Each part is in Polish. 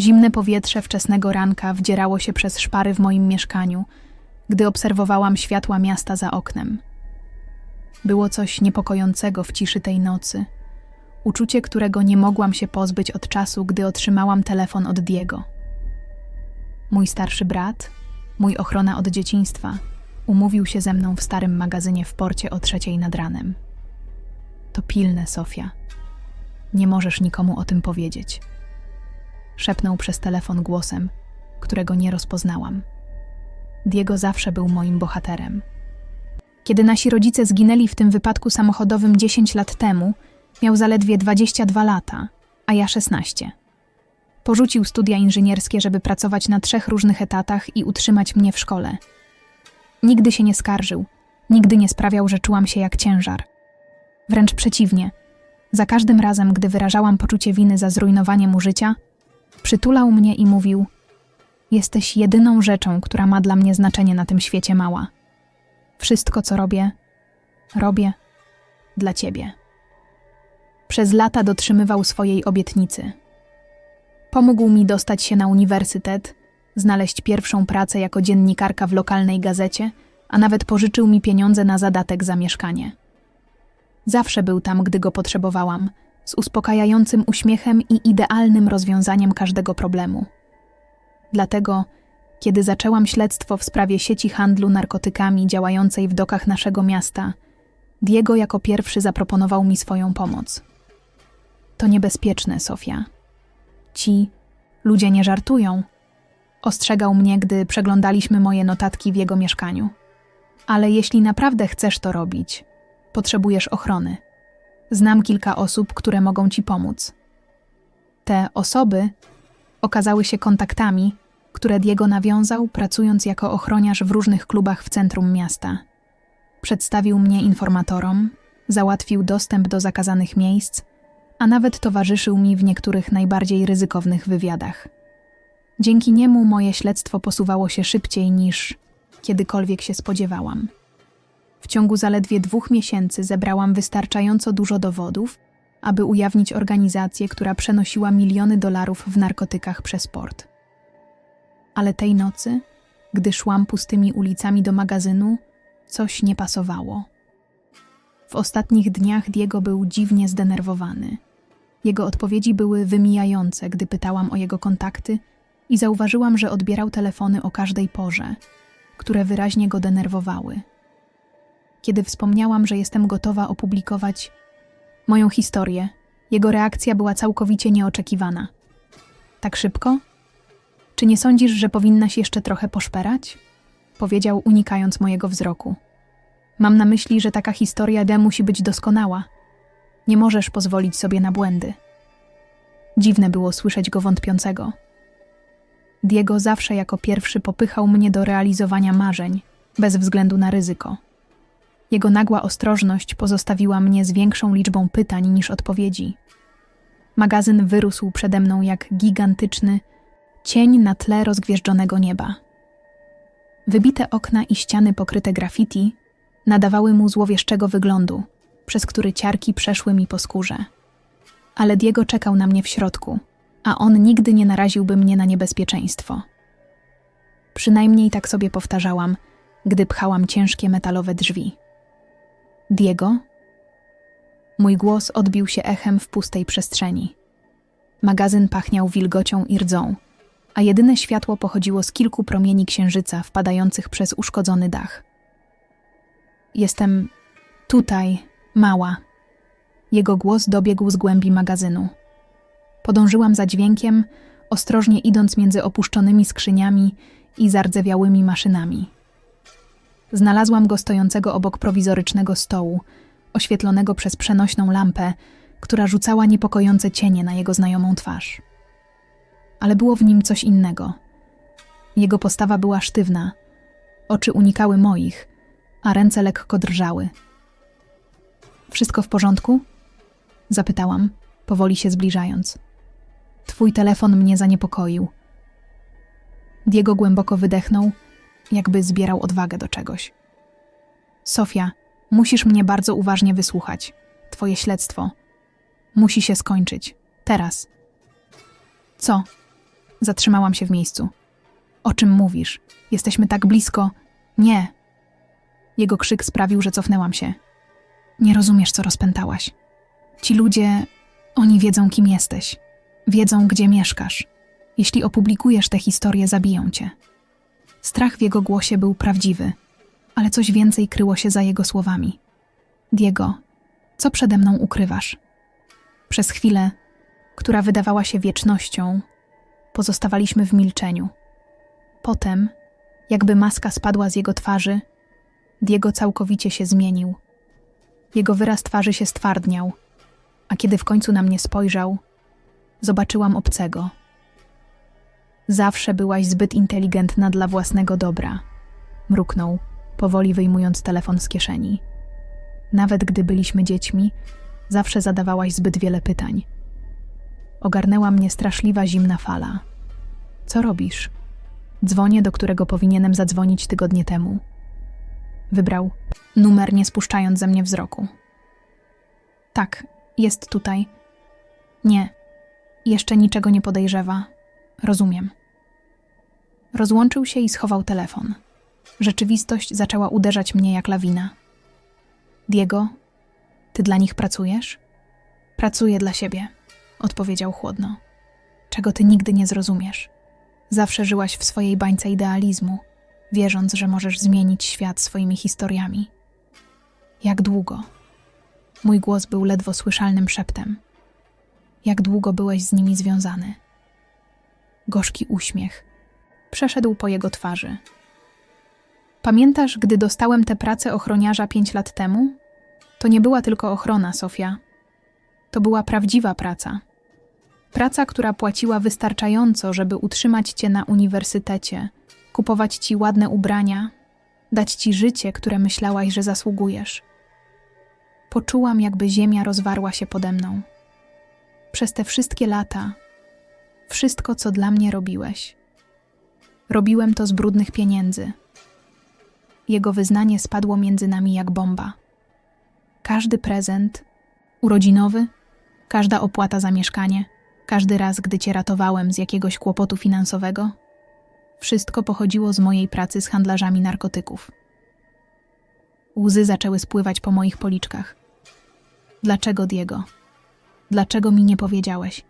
Zimne powietrze wczesnego ranka wdzierało się przez szpary w moim mieszkaniu, gdy obserwowałam światła miasta za oknem. Było coś niepokojącego w ciszy tej nocy, uczucie, którego nie mogłam się pozbyć od czasu, gdy otrzymałam telefon od Diego. Mój starszy brat, mój ochrona od dzieciństwa, umówił się ze mną w starym magazynie w porcie o trzeciej nad ranem. To pilne, Sofia. Nie możesz nikomu o tym powiedzieć. Szepnął przez telefon głosem, którego nie rozpoznałam. Diego zawsze był moim bohaterem. Kiedy nasi rodzice zginęli w tym wypadku samochodowym 10 lat temu, miał zaledwie 22 lata, a ja 16. Porzucił studia inżynierskie, żeby pracować na trzech różnych etatach i utrzymać mnie w szkole. Nigdy się nie skarżył, nigdy nie sprawiał, że czułam się jak ciężar. Wręcz przeciwnie. Za każdym razem, gdy wyrażałam poczucie winy za zrujnowanie mu życia, przytulał mnie i mówił: Jesteś jedyną rzeczą, która ma dla mnie znaczenie na tym świecie, mała. Wszystko, co robię, robię dla ciebie. Przez lata dotrzymywał swojej obietnicy. Pomógł mi dostać się na uniwersytet, znaleźć pierwszą pracę jako dziennikarka w lokalnej gazecie, a nawet pożyczył mi pieniądze na zadatek za mieszkanie. Zawsze był tam, gdy go potrzebowałam, z uspokajającym uśmiechem i idealnym rozwiązaniem każdego problemu. Dlatego, kiedy zaczęłam śledztwo w sprawie sieci handlu narkotykami działającej w dokach naszego miasta, Diego jako pierwszy zaproponował mi swoją pomoc. To niebezpieczne, Sofia. Ci ludzie nie żartują. Ostrzegał mnie, gdy przeglądaliśmy moje notatki w jego mieszkaniu. Ale jeśli naprawdę chcesz to robić, potrzebujesz ochrony. Znam kilka osób, które mogą ci pomóc. Te osoby okazały się kontaktami, które Diego nawiązał, pracując jako ochroniarz w różnych klubach w centrum miasta. Przedstawił mnie informatorom, załatwił dostęp do zakazanych miejsc, a nawet towarzyszył mi w niektórych najbardziej ryzykownych wywiadach. Dzięki niemu moje śledztwo posuwało się szybciej niż kiedykolwiek się spodziewałam. Ciągu zaledwie dwóch miesięcy zebrałam wystarczająco dużo dowodów, aby ujawnić organizację, która przenosiła miliony dolarów w narkotykach przez port. Ale tej nocy, gdy szłam pustymi ulicami do magazynu, coś nie pasowało. W ostatnich dniach Diego był dziwnie zdenerwowany. Jego odpowiedzi były wymijające, gdy pytałam o jego kontakty i zauważyłam, że odbierał telefony o każdej porze, które wyraźnie go denerwowały. Kiedy wspomniałam, że jestem gotowa opublikować moją historię, jego reakcja była całkowicie nieoczekiwana. Tak szybko? Czy nie sądzisz, że powinnaś jeszcze trochę poszperać? Powiedział, unikając mojego wzroku. Mam na myśli, że taka historia D musi być doskonała. Nie możesz pozwolić sobie na błędy. Dziwne było słyszeć go wątpiącego. Diego zawsze jako pierwszy popychał mnie do realizowania marzeń, bez względu na ryzyko. Jego nagła ostrożność pozostawiła mnie z większą liczbą pytań niż odpowiedzi. Magazyn wyrósł przede mną jak gigantyczny cień na tle rozgwieżdżonego nieba. Wybite okna i ściany pokryte graffiti nadawały mu złowieszczego wyglądu, przez który ciarki przeszły mi po skórze. Ale Diego czekał na mnie w środku, a on nigdy nie naraziłby mnie na niebezpieczeństwo. Przynajmniej tak sobie powtarzałam, gdy pchałam ciężkie metalowe drzwi. Diego? Mój głos odbił się echem w pustej przestrzeni. Magazyn pachniał wilgocią i rdzą, a jedyne światło pochodziło z kilku promieni księżyca wpadających przez uszkodzony dach. Jestem tutaj, mała. Jego głos dobiegł z głębi magazynu. Podążyłam za dźwiękiem, ostrożnie idąc między opuszczonymi skrzyniami i zardzewiałymi maszynami. Znalazłam go stojącego obok prowizorycznego stołu, oświetlonego przez przenośną lampę, która rzucała niepokojące cienie na jego znajomą twarz. Ale było w nim coś innego. Jego postawa była sztywna, oczy unikały moich, a ręce lekko drżały. Wszystko w porządku? Zapytałam, powoli się zbliżając. Twój telefon mnie zaniepokoił. Diego głęboko wydechnął jakby zbierał odwagę do czegoś. Sofia, musisz mnie bardzo uważnie wysłuchać. Twoje śledztwo musi się skończyć. Teraz. Co? Zatrzymałam się w miejscu. O czym mówisz? Jesteśmy tak blisko. Nie. Jego krzyk sprawił, że cofnęłam się. Nie rozumiesz, co rozpętałaś. Ci ludzie, oni wiedzą, kim jesteś. Wiedzą, gdzie mieszkasz. Jeśli opublikujesz tę historię, zabiją cię. Strach w jego głosie był prawdziwy, ale coś więcej kryło się za jego słowami. Diego, co przede mną ukrywasz? Przez chwilę, która wydawała się wiecznością, pozostawaliśmy w milczeniu. Potem, jakby maska spadła z jego twarzy, Diego całkowicie się zmienił. Jego wyraz twarzy się stwardniał, a kiedy w końcu na mnie spojrzał, zobaczyłam obcego. Zawsze byłaś zbyt inteligentna dla własnego dobra, mruknął, powoli wyjmując telefon z kieszeni. Nawet gdy byliśmy dziećmi, zawsze zadawałaś zbyt wiele pytań. Ogarnęła mnie straszliwa zimna fala. Co robisz? Dzwonię, do którego powinienem zadzwonić tygodnie temu. Wybrał numer, nie spuszczając ze mnie wzroku. Tak, jest tutaj. Nie, jeszcze niczego nie podejrzewa. Rozumiem. Rozłączył się i schował telefon. Rzeczywistość zaczęła uderzać mnie jak lawina. Diego, ty dla nich pracujesz? Pracuję dla siebie, odpowiedział chłodno. Czego ty nigdy nie zrozumiesz. Zawsze żyłaś w swojej bańce idealizmu, wierząc, że możesz zmienić świat swoimi historiami. Jak długo? Mój głos był ledwo słyszalnym szeptem. Jak długo byłeś z nimi związany? Gorzki uśmiech przeszedł po jego twarzy. Pamiętasz, gdy dostałem tę pracę ochroniarza pięć lat temu? To nie była tylko ochrona, Sofia. To była prawdziwa praca. Praca, która płaciła wystarczająco, żeby utrzymać cię na uniwersytecie, kupować ci ładne ubrania, dać ci życie, które myślałaś, że zasługujesz. Poczułam, jakby ziemia rozwarła się pode mną. Przez te wszystkie lata, wszystko, co dla mnie robiłeś, robiłem to z brudnych pieniędzy. Jego wyznanie spadło między nami jak bomba. Każdy prezent, urodzinowy, każda opłata za mieszkanie, każdy raz, gdy cię ratowałem z jakiegoś kłopotu finansowego, wszystko pochodziło z mojej pracy z handlarzami narkotyków. Łzy zaczęły spływać po moich policzkach. Dlaczego, Diego? Dlaczego mi nie powiedziałeś?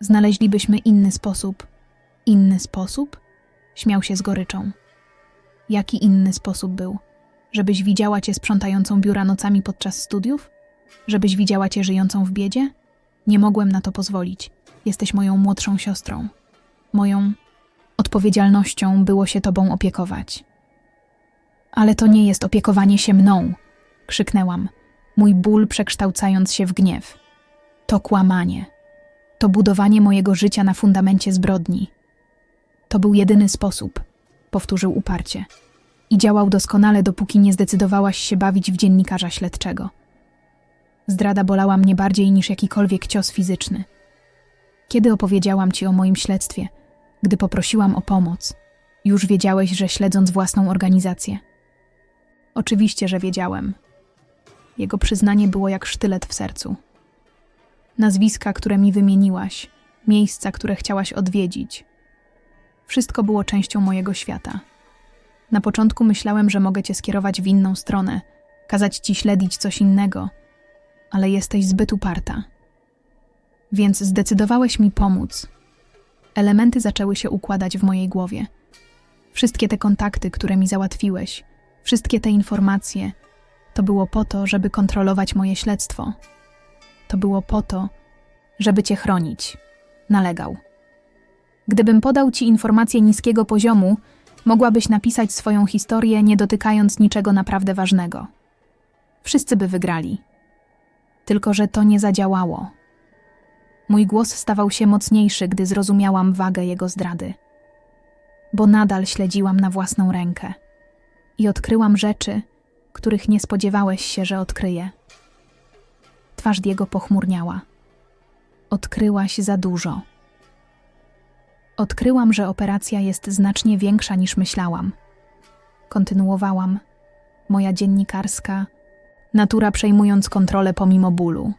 Znaleźlibyśmy inny sposób. Inny sposób? Śmiał się z goryczą. Jaki inny sposób był? Żebyś widziała cię sprzątającą biura nocami podczas studiów? Żebyś widziała cię żyjącą w biedzie? Nie mogłem na to pozwolić. Jesteś moją młodszą siostrą. Moją odpowiedzialnością było się tobą opiekować. Ale to nie jest opiekowanie się mną, krzyknęłam, mój ból przekształcając się w gniew. To kłamanie. To budowanie mojego życia na fundamencie zbrodni. To był jedyny sposób, powtórzył uparcie. I działał doskonale, dopóki nie zdecydowałaś się bawić w dziennikarza śledczego. Zdrada bolała mnie bardziej niż jakikolwiek cios fizyczny. Kiedy opowiedziałam ci o moim śledztwie, gdy poprosiłam o pomoc, już wiedziałeś, że śledząc własną organizację. Oczywiście, że wiedziałem. Jego przyznanie było jak sztylet w sercu. Nazwiska, które mi wymieniłaś, miejsca, które chciałaś odwiedzić. Wszystko było częścią mojego świata. Na początku myślałem, że mogę cię skierować w inną stronę, kazać ci śledzić coś innego, ale jesteś zbyt uparta. Więc zdecydowałeś mi pomóc. Elementy zaczęły się układać w mojej głowie. Wszystkie te kontakty, które mi załatwiłeś, wszystkie te informacje, to było po to, żeby kontrolować moje śledztwo. To było po to, żeby cię chronić. Nalegał. Gdybym podał ci informacje niskiego poziomu, mogłabyś napisać swoją historię, nie dotykając niczego naprawdę ważnego. Wszyscy by wygrali. Tylko, że to nie zadziałało. Mój głos stawał się mocniejszy, gdy zrozumiałam wagę jego zdrady. Bo nadal śledziłam na własną rękę i odkryłam rzeczy, których nie spodziewałeś się, że odkryję. Twarz Diego pochmurniała. Odkryłaś za dużo. Odkryłam, że operacja jest znacznie większa niż myślałam. Kontynuowałam. Moja dziennikarska, natura przejmując kontrolę pomimo bólu.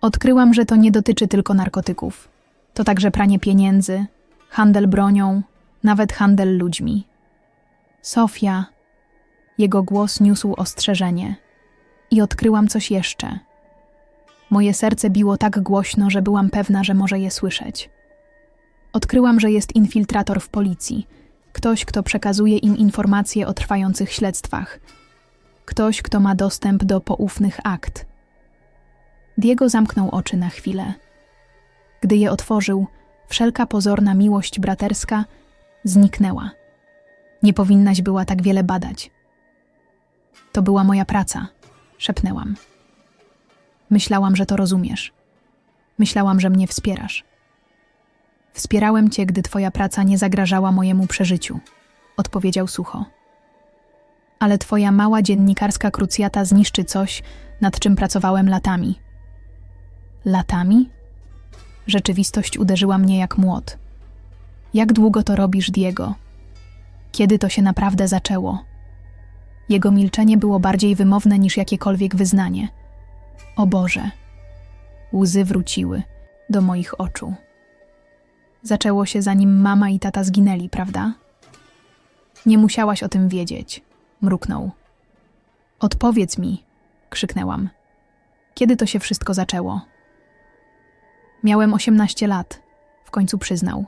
Odkryłam, że to nie dotyczy tylko narkotyków. To także pranie pieniędzy, handel bronią, nawet handel ludźmi. Sofia, jego głos niósł ostrzeżenie. I odkryłam coś jeszcze. Moje serce biło tak głośno, że byłam pewna, że może je słyszeć. Odkryłam, że jest infiltrator w policji, ktoś, kto przekazuje im informacje o trwających śledztwach, ktoś, kto ma dostęp do poufnych akt. Diego zamknął oczy na chwilę. Gdy je otworzył, wszelka pozorna miłość braterska zniknęła. Nie powinnaś była tak wiele badać. To była moja praca, szepnęłam. Myślałam, że to rozumiesz. Myślałam, że mnie wspierasz. Wspierałem cię, gdy twoja praca nie zagrażała mojemu przeżyciu, odpowiedział sucho. Ale twoja mała dziennikarska krucjata zniszczy coś, nad czym pracowałem latami. Latami? Rzeczywistość uderzyła mnie jak młot. Jak długo to robisz, Diego? Kiedy to się naprawdę zaczęło? Jego milczenie było bardziej wymowne niż jakiekolwiek wyznanie. O Boże! Łzy wróciły do moich oczu. Zaczęło się zanim mama i tata zginęli, prawda? Nie musiałaś o tym wiedzieć, mruknął. Odpowiedz mi, krzyknęłam. Kiedy to się wszystko zaczęło? Miałem 18 lat, w końcu przyznał.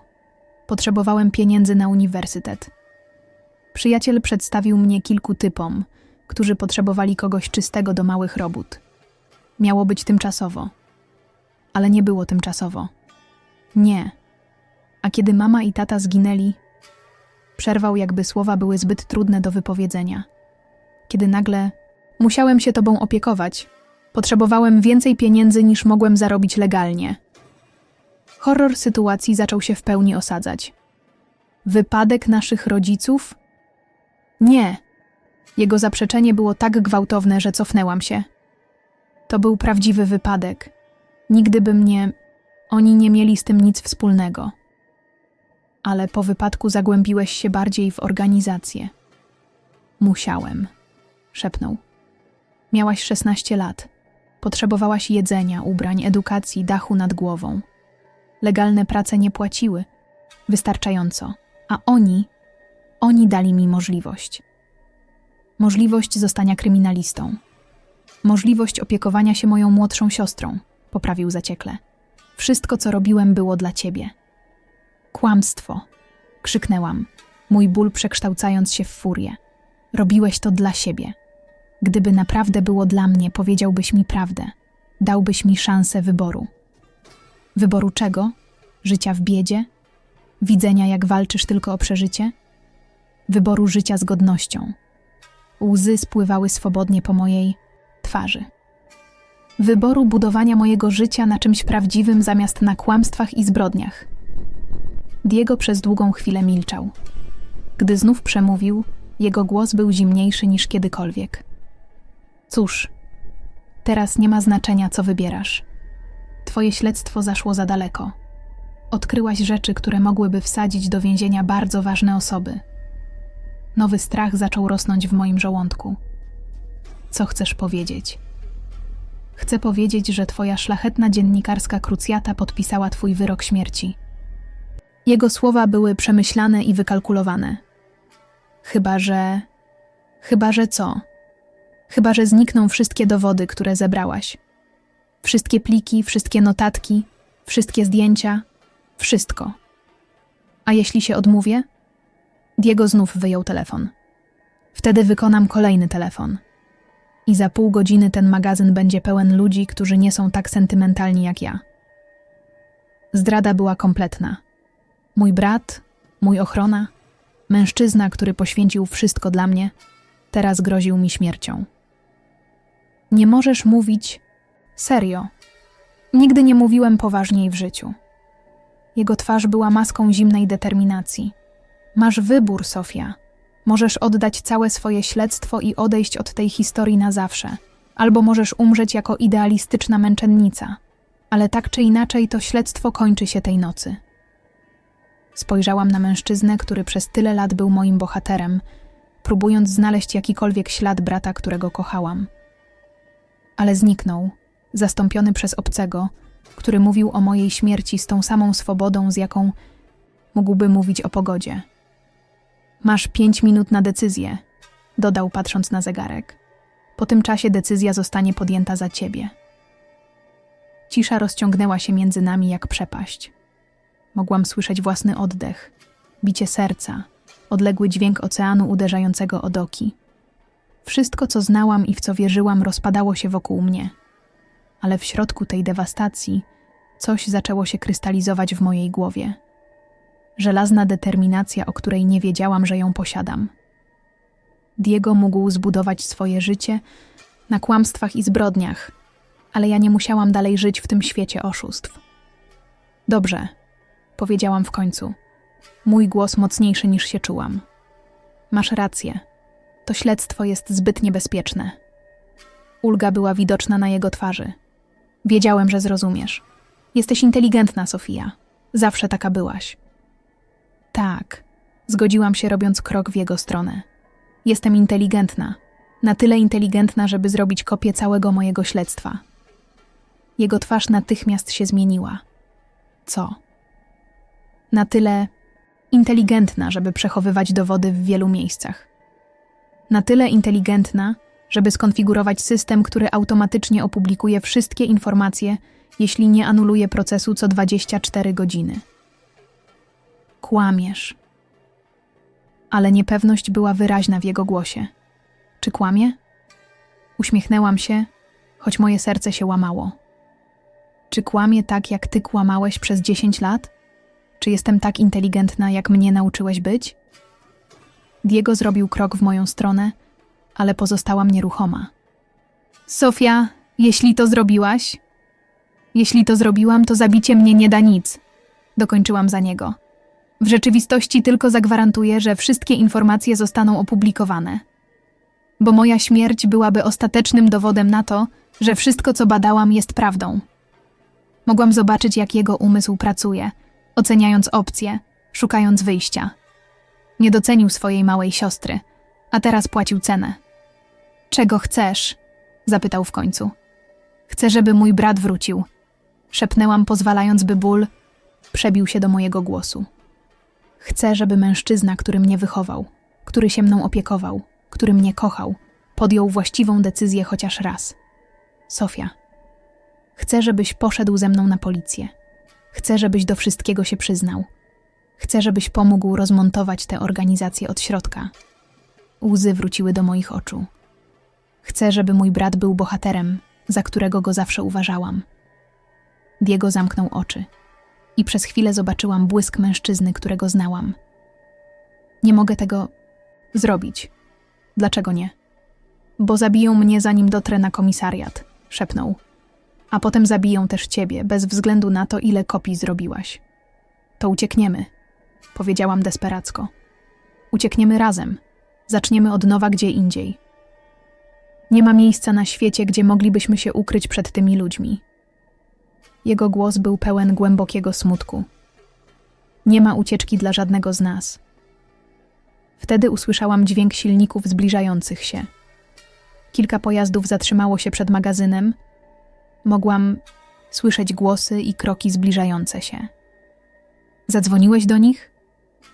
Potrzebowałem pieniędzy na uniwersytet. Przyjaciel przedstawił mnie kilku typom, którzy potrzebowali kogoś czystego do małych robót. Miało być tymczasowo. Ale nie było tymczasowo. Nie. A kiedy mama i tata zginęli, przerwał, jakby słowa były zbyt trudne do wypowiedzenia. Kiedy nagle musiałem się tobą opiekować, potrzebowałem więcej pieniędzy niż mogłem zarobić legalnie. Horror sytuacji zaczął się w pełni osadzać. Wypadek naszych rodziców? Nie. Jego zaprzeczenie było tak gwałtowne, że cofnęłam się. To był prawdziwy wypadek. Nigdy by mnie. Oni nie mieli z tym nic wspólnego. Ale po wypadku zagłębiłeś się bardziej w organizację. Musiałem, szepnął. Miałaś 16 lat. Potrzebowałaś jedzenia, ubrań, edukacji, dachu nad głową. Legalne prace nie płaciły wystarczająco, a oni, oni dali mi możliwość. Możliwość zostania kryminalistą. Możliwość opiekowania się moją młodszą siostrą, poprawił zaciekle. Wszystko, co robiłem, było dla ciebie. Kłamstwo! krzyknęłam, mój ból przekształcając się w furię. Robiłeś to dla siebie. Gdyby naprawdę było dla mnie, powiedziałbyś mi prawdę. Dałbyś mi szansę wyboru. Wyboru czego? Życia w biedzie? Widzenia, jak walczysz tylko o przeżycie? Wyboru życia z godnością. Łzy spływały swobodnie po mojej twarzy. Wyboru budowania mojego życia na czymś prawdziwym zamiast na kłamstwach i zbrodniach. Diego przez długą chwilę milczał. Gdy znów przemówił, jego głos był zimniejszy niż kiedykolwiek. Cóż, teraz nie ma znaczenia, co wybierasz. Twoje śledztwo zaszło za daleko. Odkryłaś rzeczy, które mogłyby wsadzić do więzienia bardzo ważne osoby. Nowy strach zaczął rosnąć w moim żołądku. Co chcesz powiedzieć? Chcę powiedzieć, że twoja szlachetna dziennikarska krucjata podpisała twój wyrok śmierci. Jego słowa były przemyślane i wykalkulowane. Chyba, że. Chyba, że co? Chyba, że znikną wszystkie dowody, które zebrałaś. Wszystkie pliki, wszystkie notatki, wszystkie zdjęcia, wszystko. A jeśli się odmówię? Diego znów wyjął telefon. Wtedy wykonam kolejny telefon. I za pół godziny ten magazyn będzie pełen ludzi, którzy nie są tak sentymentalni jak ja. Zdrada była kompletna. Mój brat, mój ochrona, mężczyzna, który poświęcił wszystko dla mnie, teraz groził mi śmiercią. Nie możesz mówić serio. Nigdy nie mówiłem poważniej w życiu. Jego twarz była maską zimnej determinacji. Masz wybór, Sofia. Możesz oddać całe swoje śledztwo i odejść od tej historii na zawsze, albo możesz umrzeć jako idealistyczna męczennica. Ale tak czy inaczej to śledztwo kończy się tej nocy. Spojrzałam na mężczyznę, który przez tyle lat był moim bohaterem, próbując znaleźć jakikolwiek ślad brata, którego kochałam. Ale zniknął, zastąpiony przez obcego, który mówił o mojej śmierci z tą samą swobodą, z jaką mógłby mówić o pogodzie. Masz pięć minut na decyzję, dodał patrząc na zegarek. Po tym czasie decyzja zostanie podjęta za ciebie. Cisza rozciągnęła się między nami jak przepaść. Mogłam słyszeć własny oddech, bicie serca, odległy dźwięk oceanu uderzającego o doki. Wszystko, co znałam i w co wierzyłam, rozpadało się wokół mnie. Ale w środku tej dewastacji coś zaczęło się krystalizować w mojej głowie. Żelazna determinacja, o której nie wiedziałam, że ją posiadam. Diego mógł zbudować swoje życie na kłamstwach i zbrodniach, ale ja nie musiałam dalej żyć w tym świecie oszustw. Dobrze, powiedziałam w końcu. Mój głos mocniejszy niż się czułam. Masz rację. To śledztwo jest zbyt niebezpieczne. Ulga była widoczna na jego twarzy. Wiedziałem, że zrozumiesz. Jesteś inteligentna, Sofia. Zawsze taka byłaś. Tak, zgodziłam się, robiąc krok w jego stronę. Jestem inteligentna. Na tyle inteligentna, żeby zrobić kopię całego mojego śledztwa. Jego twarz natychmiast się zmieniła. Co? Na tyle inteligentna, żeby przechowywać dowody w wielu miejscach. Na tyle inteligentna, żeby skonfigurować system, który automatycznie opublikuje wszystkie informacje, jeśli nie anuluje procesu co 24 godziny. Kłamiesz. Ale niepewność była wyraźna w jego głosie. Czy kłamie? Uśmiechnęłam się, choć moje serce się łamało. Czy kłamie tak, jak ty kłamałeś przez 10 lat? Czy jestem tak inteligentna, jak mnie nauczyłeś być? Diego zrobił krok w moją stronę, ale pozostałam nieruchoma. Sofia, jeśli to zrobiłaś, jeśli to zrobiłam, to zabicie mnie nie da nic. Dokończyłam za niego. W rzeczywistości tylko zagwarantuję, że wszystkie informacje zostaną opublikowane. Bo moja śmierć byłaby ostatecznym dowodem na to, że wszystko, co badałam, jest prawdą. Mogłam zobaczyć, jak jego umysł pracuje, oceniając opcje, szukając wyjścia. Nie docenił swojej małej siostry, a teraz płacił cenę. Czego chcesz? zapytał w końcu. Chcę, żeby mój brat wrócił. Szepnęłam, pozwalając, by ból przebił się do mojego głosu. Chcę, żeby mężczyzna, który mnie wychował, który się mną opiekował, który mnie kochał, podjął właściwą decyzję chociaż raz. Sofia, chcę, żebyś poszedł ze mną na policję. Chcę, żebyś do wszystkiego się przyznał. Chcę, żebyś pomógł rozmontować tę organizację od środka. Łzy wróciły do moich oczu. Chcę, żeby mój brat był bohaterem, za którego go zawsze uważałam. Diego zamknął oczy i przez chwilę zobaczyłam błysk mężczyzny, którego znałam. Nie mogę tego zrobić. Dlaczego nie? Bo zabiją mnie, zanim dotrę na komisariat, szepnął. A potem zabiją też ciebie, bez względu na to, ile kopii zrobiłaś. To uciekniemy, powiedziałam desperacko. Uciekniemy razem. Zaczniemy od nowa gdzie indziej. Nie ma miejsca na świecie, gdzie moglibyśmy się ukryć przed tymi ludźmi. Jego głos był pełen głębokiego smutku. Nie ma ucieczki dla żadnego z nas. Wtedy usłyszałam dźwięk silników zbliżających się. Kilka pojazdów zatrzymało się przed magazynem. Mogłam słyszeć głosy i kroki zbliżające się. Zadzwoniłeś do nich?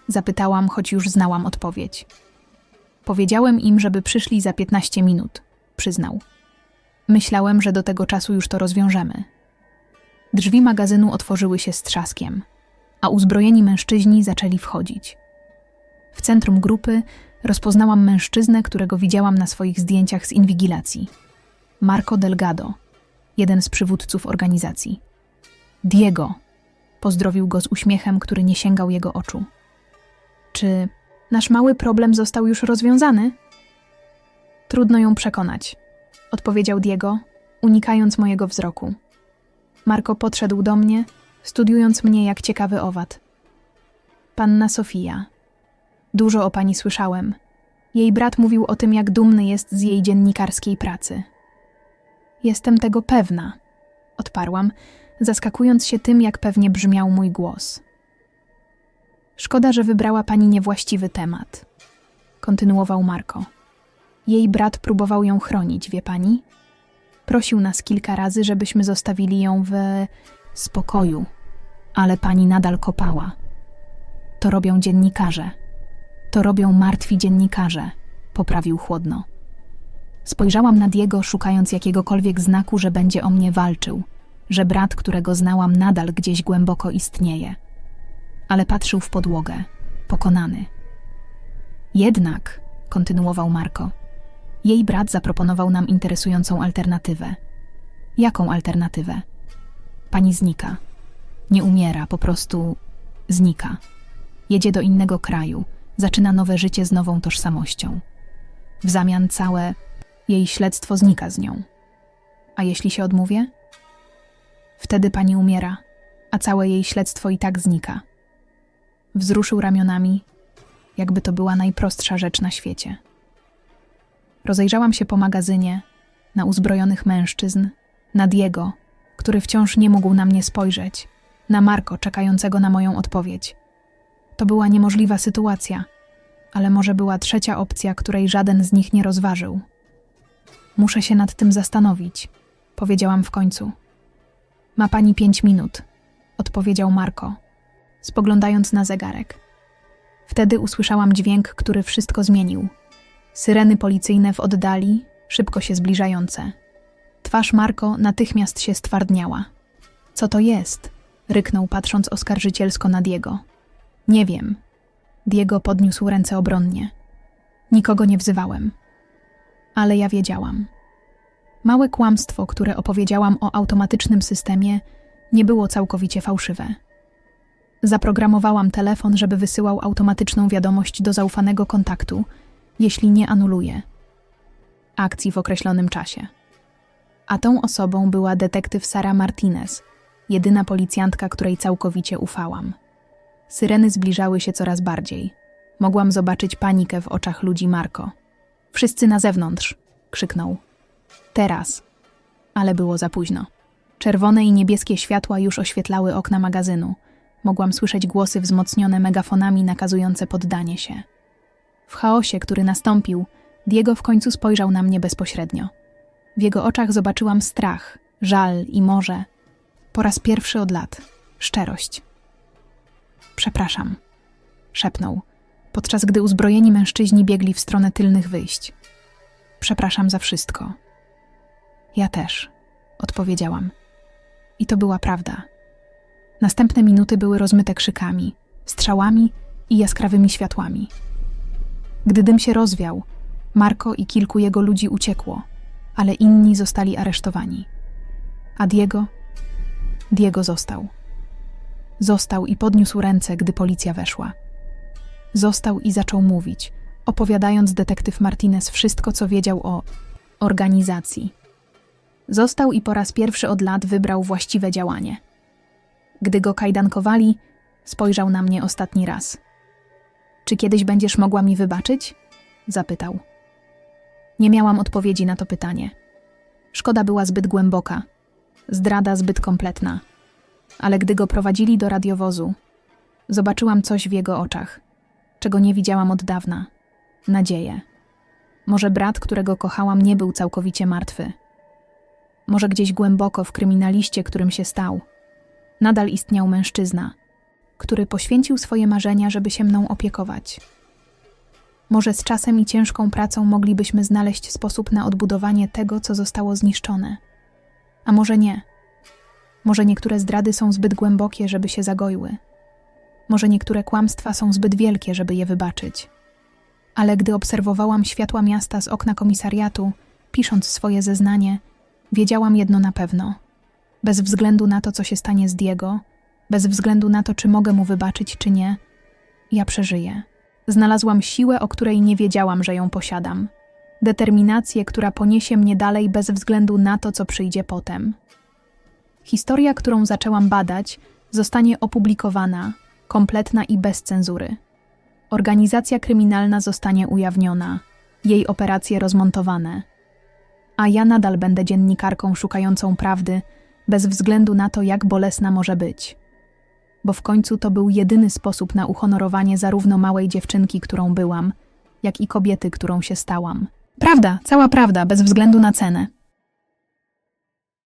Zapytałam, choć już znałam odpowiedź. Powiedziałem im, żeby przyszli za 15 minut, przyznał. Myślałem, że do tego czasu już to rozwiążemy. Drzwi magazynu otworzyły się z trzaskiem, a uzbrojeni mężczyźni zaczęli wchodzić. W centrum grupy rozpoznałam mężczyznę, którego widziałam na swoich zdjęciach z inwigilacji. Marco Delgado, jeden z przywódców organizacji. Diego, pozdrowił go z uśmiechem, który nie sięgał jego oczu. Czy nasz mały problem został już rozwiązany? Trudno ją przekonać, odpowiedział Diego, unikając mojego wzroku. Marko podszedł do mnie, studiując mnie jak ciekawy owad. Panna Sofia. Dużo o pani słyszałem. Jej brat mówił o tym, jak dumny jest z jej dziennikarskiej pracy. Jestem tego pewna, odparłam, zaskakując się tym, jak pewnie brzmiał mój głos. Szkoda, że wybrała pani niewłaściwy temat, kontynuował Marko. Jej brat próbował ją chronić, wie pani? Prosił nas kilka razy, żebyśmy zostawili ją w spokoju, ale pani nadal kopała. To robią dziennikarze. To robią martwi dziennikarze, poprawił chłodno. Spojrzałam na Diego, szukając jakiegokolwiek znaku, że będzie o mnie walczył, że brat, którego znałam, nadal gdzieś głęboko istnieje. Ale patrzył w podłogę, pokonany. Jednak, kontynuował Marko, jej brat zaproponował nam interesującą alternatywę. Jaką alternatywę? Pani znika. Nie umiera, po prostu znika. Jedzie do innego kraju, zaczyna nowe życie z nową tożsamością. W zamian całe jej śledztwo znika z nią. A jeśli się odmówię? Wtedy pani umiera, a całe jej śledztwo i tak znika. Wzruszył ramionami, jakby to była najprostsza rzecz na świecie. Rozejrzałam się po magazynie, na uzbrojonych mężczyzn, na Diego, który wciąż nie mógł na mnie spojrzeć, na Marko czekającego na moją odpowiedź. To była niemożliwa sytuacja, ale może była trzecia opcja, której żaden z nich nie rozważył. Muszę się nad tym zastanowić, powiedziałam w końcu. Ma pani pięć minut, odpowiedział Marko, spoglądając na zegarek. Wtedy usłyszałam dźwięk, który wszystko zmienił. Syreny policyjne w oddali, szybko się zbliżające. Twarz Marko natychmiast się stwardniała. Co to jest? ryknął, patrząc oskarżycielsko na Diego. Nie wiem. Diego podniósł ręce obronnie. Nikogo nie wzywałem. Ale ja wiedziałam. Małe kłamstwo, które opowiedziałam o automatycznym systemie, nie było całkowicie fałszywe. Zaprogramowałam telefon, żeby wysyłał automatyczną wiadomość do zaufanego kontaktu, jeśli nie anuluje akcji w określonym czasie. A tą osobą była detektyw Sara Martinez, jedyna policjantka, której całkowicie ufałam. Syreny zbliżały się coraz bardziej. Mogłam zobaczyć panikę w oczach ludzi Marko. Wszyscy na zewnątrz! krzyknął. Teraz. Ale było za późno. Czerwone i niebieskie światła już oświetlały okna magazynu. Mogłam słyszeć głosy wzmocnione megafonami nakazujące poddanie się. W chaosie, który nastąpił, Diego w końcu spojrzał na mnie bezpośrednio. W jego oczach zobaczyłam strach, żal i może, po raz pierwszy od lat, szczerość. Przepraszam, szepnął, podczas gdy uzbrojeni mężczyźni biegli w stronę tylnych wyjść. Przepraszam za wszystko. Ja też, odpowiedziałam. I to była prawda. Następne minuty były rozmyte krzykami, strzałami i jaskrawymi światłami. Gdy dym się rozwiał, Marko i kilku jego ludzi uciekło, ale inni zostali aresztowani. A Diego? Diego został. Został i podniósł ręce, gdy policja weszła. Został i zaczął mówić, opowiadając detektyw Martinez wszystko, co wiedział o organizacji. Został i po raz pierwszy od lat wybrał właściwe działanie. Gdy go kajdankowali, spojrzał na mnie ostatni raz. Czy kiedyś będziesz mogła mi wybaczyć? Zapytał. Nie miałam odpowiedzi na to pytanie. Szkoda była zbyt głęboka, zdrada zbyt kompletna. Ale gdy go prowadzili do radiowozu, zobaczyłam coś w jego oczach, czego nie widziałam od dawna nadzieję. Może brat, którego kochałam, nie był całkowicie martwy. Może gdzieś głęboko w kryminaliście, którym się stał, nadal istniał mężczyzna, który poświęcił swoje marzenia, żeby się mną opiekować. Może z czasem i ciężką pracą moglibyśmy znaleźć sposób na odbudowanie tego, co zostało zniszczone. A może nie. Może niektóre zdrady są zbyt głębokie, żeby się zagoiły. Może niektóre kłamstwa są zbyt wielkie, żeby je wybaczyć. Ale gdy obserwowałam światła miasta z okna komisariatu, pisząc swoje zeznanie, wiedziałam jedno na pewno. Bez względu na to, co się stanie z Diego, bez względu na to, czy mogę mu wybaczyć, czy nie, ja przeżyję. Znalazłam siłę, o której nie wiedziałam, że ją posiadam. Determinację, która poniesie mnie dalej bez względu na to, co przyjdzie potem. Historia, którą zaczęłam badać, zostanie opublikowana, kompletna i bez cenzury. Organizacja kryminalna zostanie ujawniona, jej operacje rozmontowane. A ja nadal będę dziennikarką szukającą prawdy, bez względu na to, jak bolesna może być bo w końcu to był jedyny sposób na uhonorowanie zarówno małej dziewczynki, którą byłam, jak i kobiety, którą się stałam. Prawda, cała prawda, bez względu na cenę.